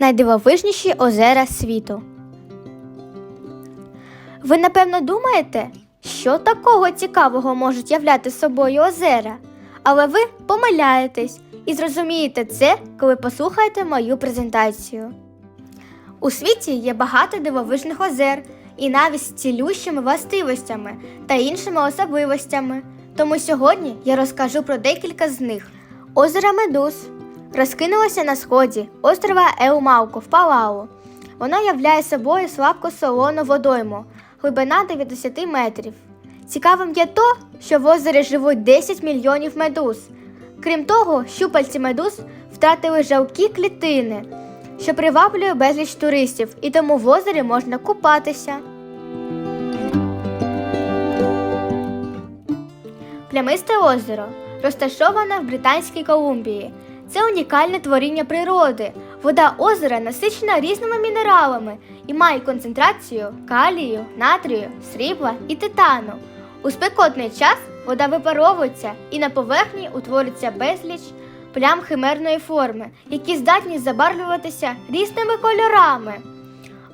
Найдивовижніші озера світу. Ви напевно думаєте, що такого цікавого можуть являти собою озера? Але ви помиляєтесь і зрозумієте це, коли послухаєте мою презентацію. У світі є багато дивовижних озер і навіть з цілющими властивостями та іншими особливостями. Тому сьогодні я розкажу про декілька з них. Озеро Медуз розкинулося на сході острова Еумауко в Палау. Воно являє собою слабко солону водойму, глибина до 10 метрів. Цікавим є то, що в озері живуть 10 мільйонів медуз. Крім того, щупальці медуз втратили жалкі клітини, що приваблює безліч туристів, і тому в озері можна купатися. Плямисте озеро розташоване в Британській Колумбії. Це унікальне творіння природи. Вода озера насичена різними мінералами і має концентрацію калію, натрію, срібла і титану. У спекотний час вода випаровується і на поверхні утворюється безліч плям химерної форми, які здатні забарвлюватися різними кольорами.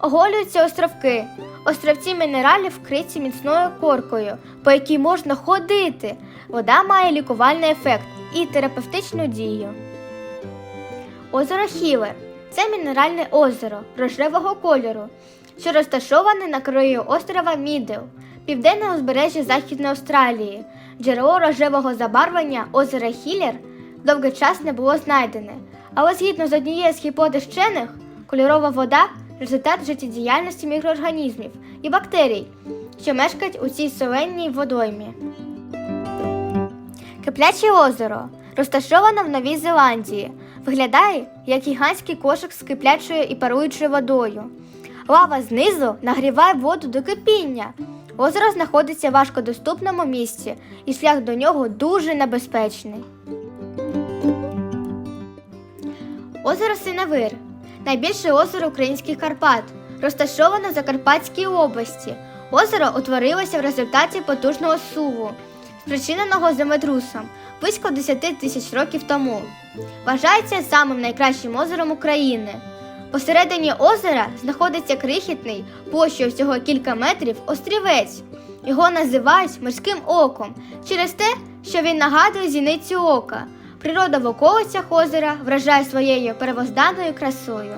Оголюються островки. Островці мінералів вкриті міцною коркою, по якій можна ходити. Вода має лікувальний ефект і терапевтичну дію. Озеро Хілер це мінеральне озеро рожевого кольору, що розташоване на краю острова Мідл, південне узбережжя Західної Австралії. Джерело рожевого забарвлення озера Хілер довгий час не було знайдене, але згідно з однією з гіпотез вчених, кольорова вода результат життєдіяльності мікроорганізмів і бактерій, що мешкають у цій соленній водоймі. Кипляче озеро розташоване в Новій Зеландії. Виглядає як гігантський кошик з киплячою і паруючою водою. Лава знизу нагріває воду до кипіння. Озеро знаходиться в важкодоступному місці, і шлях до нього дуже небезпечний. Озеро Синевир найбільше озеро українських Карпат, розташоване в Закарпатській області. Озеро утворилося в результаті потужного суву, спричиненого землетрусом близько 10 тисяч років тому. Вважається самим найкращим озером України. Посередині озера знаходиться крихітний, площею всього кілька метрів острівець. Його називають морським оком через те, що він нагадує зіницю ока. Природа в околицях озера вражає своєю первозданною красою.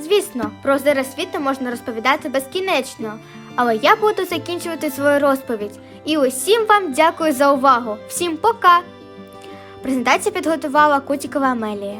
Звісно, про озера світу можна розповідати безкінечно, але я буду закінчувати свою розповідь. І усім вам дякую за увагу. Всім пока! Презентацію підготувала Кутікова Амелія.